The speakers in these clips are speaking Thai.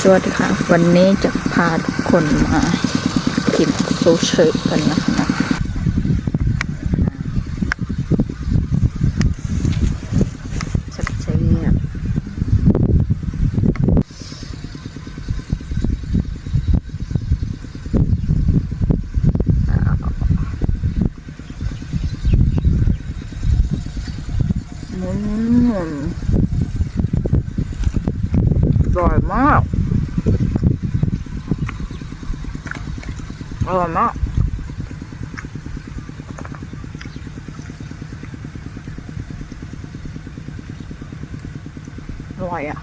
สวัสดีค่ะ วันนี้จะพาทุกคนมากินซูชิกันนะคะแซ่บๆอืมอร่อยมาก อร่อยมากอร่อยอะ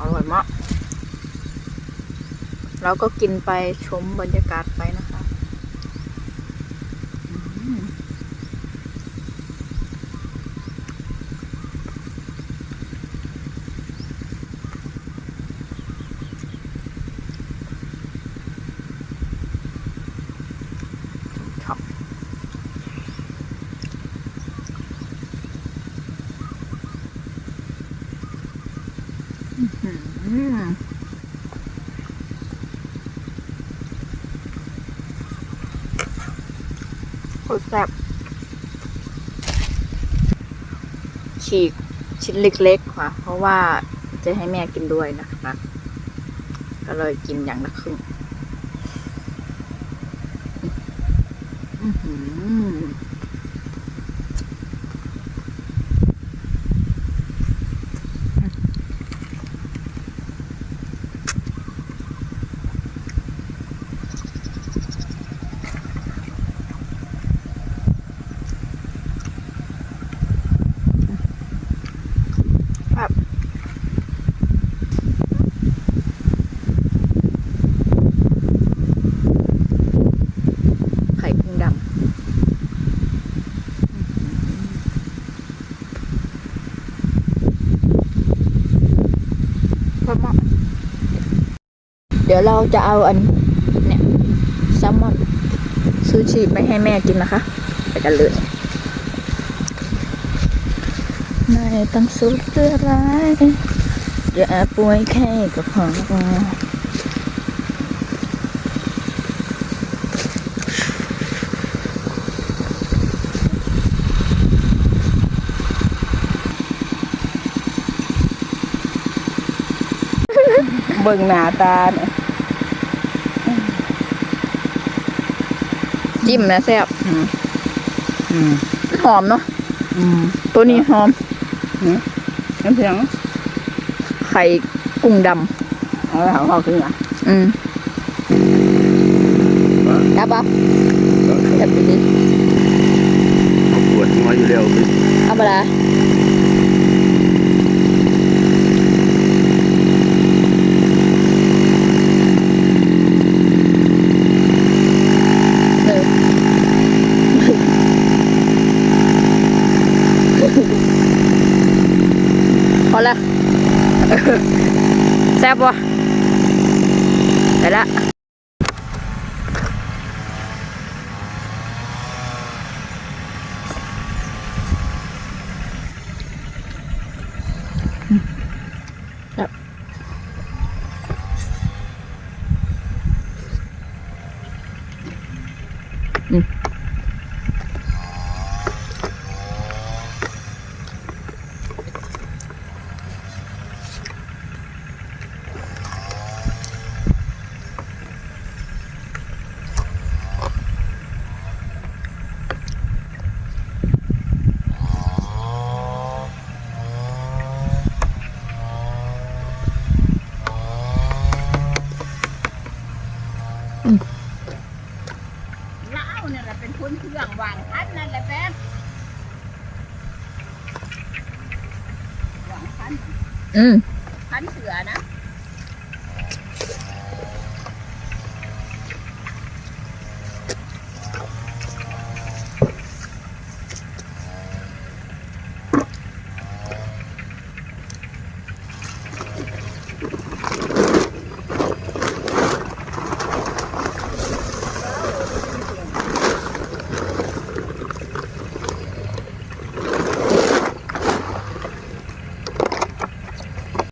อร่อยมาก เราก็กินไปชมบรรยากาศไปนะคะอืมครับอื้อหือ โคตรแซ่บฉีกชิ้นเล็กๆค่ะ เพราะว่าจะให้แม่กินด้วยนะคะก็เลยกินอย่างละครึ่ง อือหือแบบไข่กุ้งดำ พอมอน เดี๋ยวเราจะเอาอันเนี่ยแซลมอนซูชิไปให้แม่กินนะคะ ไปกันเลยไม่ต้องสุดเพื่อร้ายอย่าป่วยแค่ก็พอ เบิ่งหน้าตาเนี่ยจิ้มนะแซ่บอืมหอมเนาะอืมตัวนี้หอมน้ำเพียงไข่กุ้งดเอาละเขาขึ้นอะำอืมจับปะจับดีปวดหัวอยู่แล้วๆเอาปะละเออพอแล้ว แซ่บวะไปละ เล่าเนี่ยแหละเป็นคนเครื่องวางพันนั่นแหละแป๊บวางพันอืมพันเสือนะ